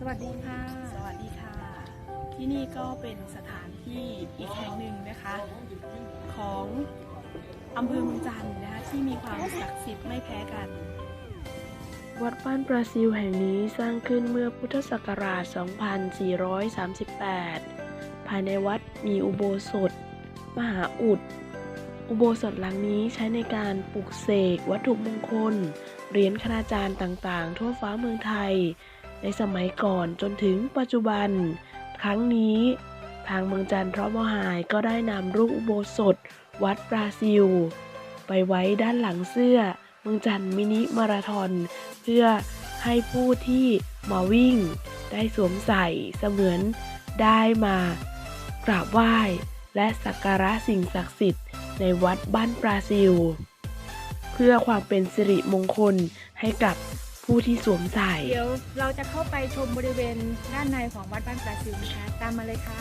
สวัสดีค่ะ สวัสดีค่ะ ที่นี่ก็เป็นสถานที่อีกแห่งหนึ่งนะคะ ของอำเภอเมืองจันทร์นะคะที่มีความศักดิ์สิทธิ์ไม่แพ้กัน วัดบ้านปราซิลแห่งนี้สร้างขึ้นเมื่อพุทธศักราช 2438 ภายในวัดมีอุโบสถ มหาอุด อุโบสถหลังนี้ใช้ในการปลุกเสกวัตถุมงคล เหรียญคณาจารย์ต่างๆ ทั่วฟ้าเมืองไทย ในสมัยก่อนจนถึงปัจจุบัน ครั้งนี้ทางเมืองจันทร์พระมหายก็ได้นำรูปอุโบสถ วัดปราซิล ไปไว้ด้านหลังเสื้อ เมืองจันทร์มินิมาราธอน เพื่อให้ผู้ที่มาวิ่ง ได้สวมใส่เสมือนได้มากราบไหว้ และสักการะสิ่งศักดิ์สิทธิ์ในวัดบ้านปราซิล เพื่อความเป็นสิริมงคลให้กับ ผู้ที่สวมใส่ เดี๋ยวเราจะเข้าไปชมบริเวณด้านในของวัดบ้านปราซิวนะคะ ตามมาเลยค่ะ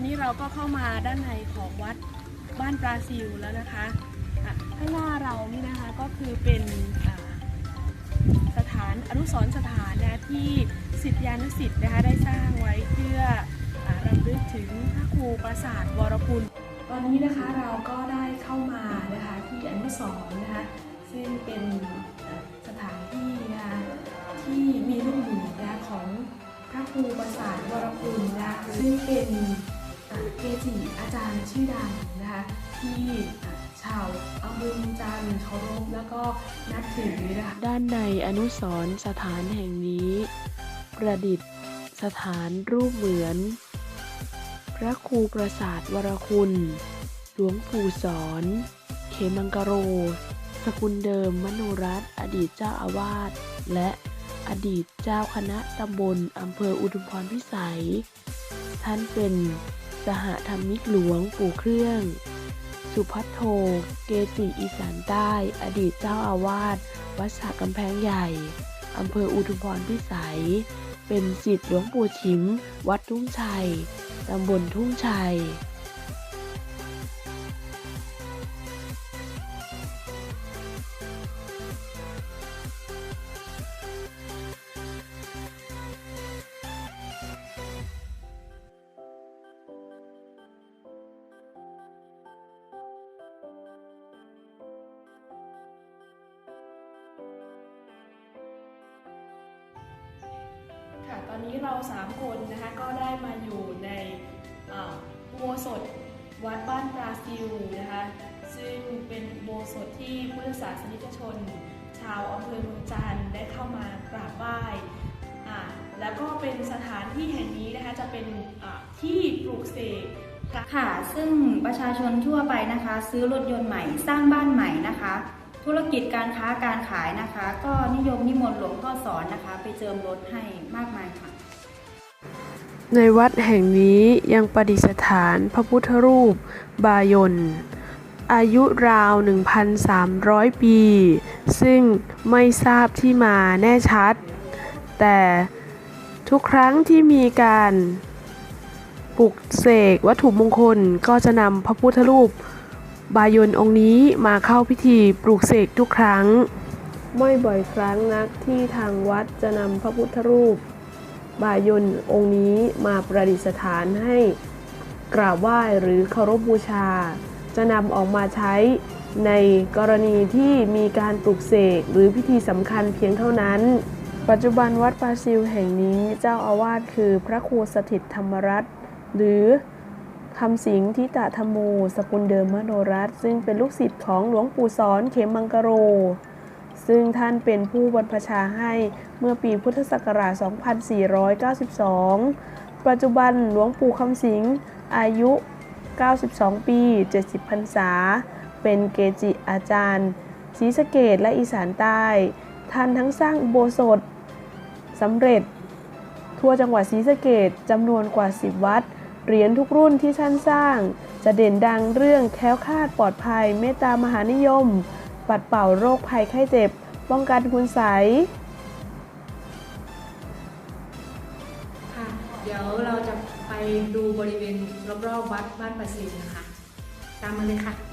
อนนี้เราก็เข้ามาด้านในของวัดบ้านปราซิลแล้วนะคะข้างหน้าเรานี่นะคะก็คือเป็นสถานอนุสรณ์สถานนะที่สิทธิานุสิทธิ์นะคะได้สร้างไว้เพื่ออรำลึกถึงพระครูประสาทวรคุณตอนนี้นะคะเราก็ได้เข้ามานะคะที่อนุสรณ์นะคะซึ่งเป็นสถานที่นะคะที่มีรูปหมู่นะของพระครูประสาทวรคุณนะคะซึ่งเป็น เกจิอาจารย์ชื่อดังนะคะที่ชาวอำเภอเมืองจันทร์เคารพแล้วก็นับถือนะคะด้านในอนุสรสถานแห่งนี้ ประดิษฐ์สถานรูปเหมือน พระครูประสาทวรคุณ หลวงปู่สอน เขมังกโร สกุลเดิมมโนรัตอดีตเจ้าอาวาสและอดีตเจ้าคณะตำบลอำเภออุทุมพรพิสัย ท่านเป็น สหธรรมิกหลวงปู่เครื่อง สุพัทโท เกจิอีสานใต้ อดีตเจ้าอาวาส วัดสระกำแพงใหญ่ อำเภออุทุมพรพิสัย เป็นสิทธิ์หลวงปู่ชิม วัดทุ่งชัย ตำบลทุ่งชัย ค่ะตอนนี้เราสามคนนะคะก็ได้มาอยู่ในอุโบสถวัดบ้านปราซิลนะคะซึ่งเป็นอุโบสถที่พุทธศาสนิกชน ชาวอำเภอเมืองจันทร์ได้เข้ามากราบไหว้อ่าแล้วก็เป็นสถานที่แห่งนี้นะคะจะเป็นที่ปลูกเสกพระค่ะ ซึ่งประชาชนทั่วไปนะคะ ซื้อรถยนต์ใหม่สร้างบ้านใหม่นะคะ ธุรกิจการค้าการขายนะคะ ก็นิยมนิมนต์หลวงพ่อสอนนะคะ ไปเจิมรถให้มากมายค่ะ ในวัดแห่งนี้ยังประดิษฐานพระพุทธรูป บายนอายุราว 1,300 ปี ซึ่งไม่ทราบที่มาแน่ชัด แต่ทุกครั้งที่มีการปลุกเสกวัตถุมงคลก็จะนำพระพุทธรูป บายนองค์นี้มาเข้าพิธีปลูกเสกทุกครั้ง ไม่บ่อยครั้งนักที่ทางวัดจะนำพระพุทธรูป บายนองค์นี้มาประดิษฐานให้กราบไหว้หรือเคารพบูชา จะนำออกมาใช้ในกรณีที่มีการปลุกเสกหรือพิธีสำคัญเพียงเท่านั้น ปัจจุบันวัดปาซิลแห่งนี้เจ้าอาวาสคือพระครูสถิตธรรมรัตน์หรือ คำสิงทิตะธรรมโม สกุลเดิมมโนรัตซึ่งเป็นลูกศิษย์ของหลวงปู่สอนเขมมังกโร ซึ่งท่านเป็นผู้บรรพชาให้เมื่อปีพุทธศักราช 2492 ปัจจุบันหลวงปู่คำสิงอายุ 92 ปี 70พรรษา เป็นเกจิอาจารย์ศรีสะเกดและอีสานใต้ ท่านทั้งสร้างอุโบสถสำเร็จ ทั่วจังหวัดศรีสะเกดจำนวนกว่า 10 วัด เหรียญทุกรุ่นที่ท่านสร้าง จะเด่นดังเรื่องแคล้วคลาดปลอดภัย เมตตามหานิยม ปัดเป่าโรคภัยไข้เจ็บ ป้องกันคุณไสยค่ะเดี๋ยวเราจะไปดูบริเวณรอบๆวัดบ้านประสิวนะคะ ตามมาเลยค่ะ